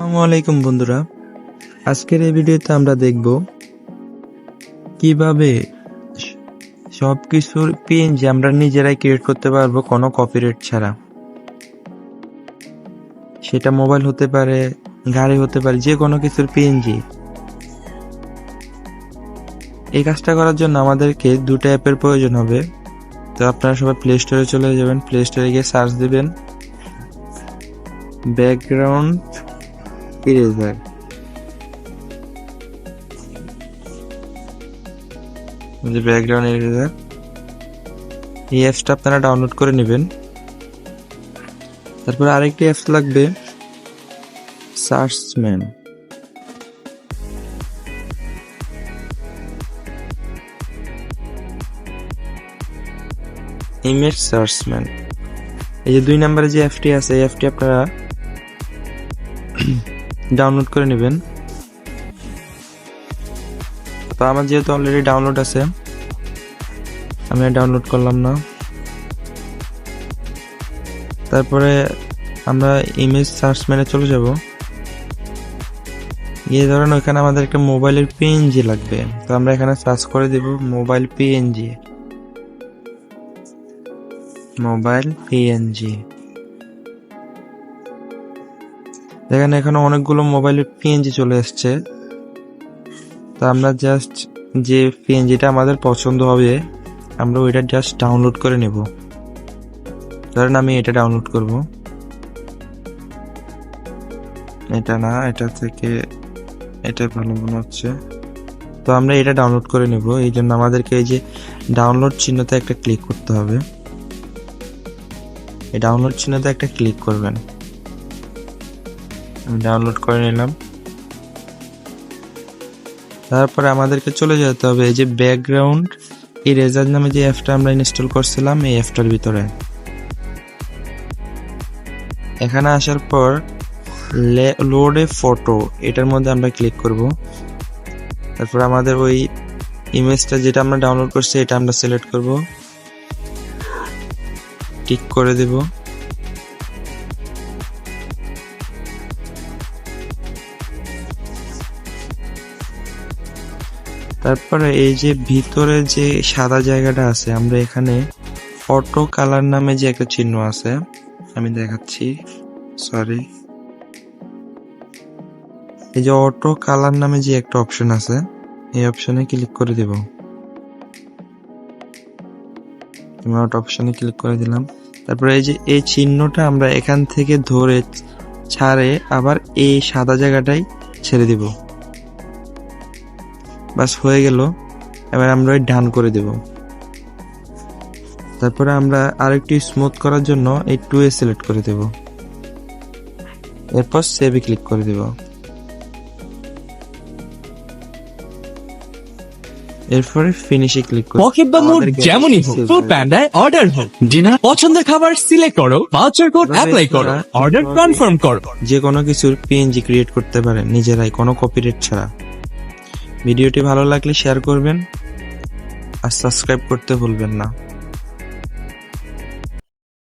আসসালামু আলাইকুম বন্ধুরা। আজকের এই ভিডিওতে আমরা দেখব কীভাবে স- সবকিছুর পিএনজি আমরা নিজেরাই ক্রিয়েট করতে পারব কোনো কপিরাইট ছাড়া। সেটা মোবাইল হতে পারে, গাড়ি হতে পারে যে কোনো কিছুর পিএনজি এই কাজটা করার জন্য আমাদেরকে দুটো অ্যাপের প্রয়োজন হবে। তো আপনারা সবাই প্লে স্টোরে চলে যাবেন প্লে স্টোরে গিয়ে সার্চ দিবেন। ব্যাকগ্রাউন্ড ইরেজার যে ব্যাকগ্রাউন্ড ইরেজার এই অ্যাপসটা আপনারা ডাউনলোড করে নেবেন। তারপর আরেকটি অ্যাপস লাগবে সার্চম্যান ইমেজ সার্চম্যান এই যে দুই নম্বরে যে অ্যাপটি আছে, এই অ্যাপটি আপনারা ডাউনলোড করে নেবেন। তো আমার যেহেতু অলরেডি ডাউনলোড আছে, আমি ডাউনলোড করলাম না। তারপরে আমরা ইমেজ সার্চ মেনে চলে যাব। গিয়ে ধরেন ওখানে আমাদের একটা মোবাইলের পিএনজি লাগবে। তো আমরা এখানে সার্চ করে দেব মোবাইল পিএনজি মোবাইল পিএনজি দেখেন এখানে অনেকগুলো মোবাইলের পিএনজি চলে এসছে। তা আমরা জাস্ট যে পিএনজিটা আমাদের পছন্দ হবে, আমরা ওইটা জাস্ট ডাউনলোড করে নেব। ধরেন আমি এটা ডাউনলোড করব। এটা না, এটা থেকে এটা ভালো মনে হচ্ছে। তো আমরা এটা ডাউনলোড করে নেব। এই জন্য আমাদেরকে এই যে ডাউনলোড চিহ্নতে একটা ক্লিক করতে হবে। এই ডাউনলোড চিহ্নতে একটা ক্লিক করবেন। আমি ডাউনলোড করে নিলাম। তারপরে আমাদেরকে চলে যেতে হবে এই যে ব্যাকগ্রাউন্ড ইরেজার নামে যে অ্যাপটা আমরা ইনস্টল করছিলাম, এই অ্যাপটার ভিতরে। এখানে আসার পর লোড এ ফটো এটার মধ্যে আমরা ক্লিক করব। তারপর আমাদের ওই ইমেজটা যেটা আমরা ডাউনলোড করছি, এটা আমরা সিলেক্ট করব। টিক করে দেব। তারপরে এই যে ভিতরে যে সাদা জায়গাটা আছে, আমরা এখানে অটো কালার নামে যে একটা চিহ্ন আছে, আমি দেখাচ্ছি সরি এই যে অটো কালার নামে যে একটা অপশন আছে, এই অপশনে ক্লিক করে দেব। অপশনে ক্লিক করে দিলাম। তারপরে এই যে এই চিহ্নটা আমরা এখান থেকে ধরে ছাড়ে আবার এই সাদা জায়গাটাই ছেড়ে দিব। বাস হয়ে গেল। এবার আমরা ওই ডান করে দেব। তারপরে আমরা আরেকটু স্মুথ করার জন্য এই টু এ সিলেক্ট করে দেব। এরপর সেভে ক্লিক করে দেব। এরপরে ফিনিশে ক্লিক করে পকেট বা মুড যেমনই হোক ফুল প্যান্ডায় অর্ডার হোক ডিনার পছন্দের খাবার সিলেক্ট করো ভাউচার কোড অ্যাপ্লাই করো অর্ডার কনফার্ম করো। যে কোনো কিছুর পিএনজি ক্রিয়েট করতে পারেন নিজেরাই কোনো কপিরাইট ছাড়া। ভিডিওটি ভালো লাগলে শেয়ার করবেন আর সাবস্ক্রাইব করতে ভুলবেন না।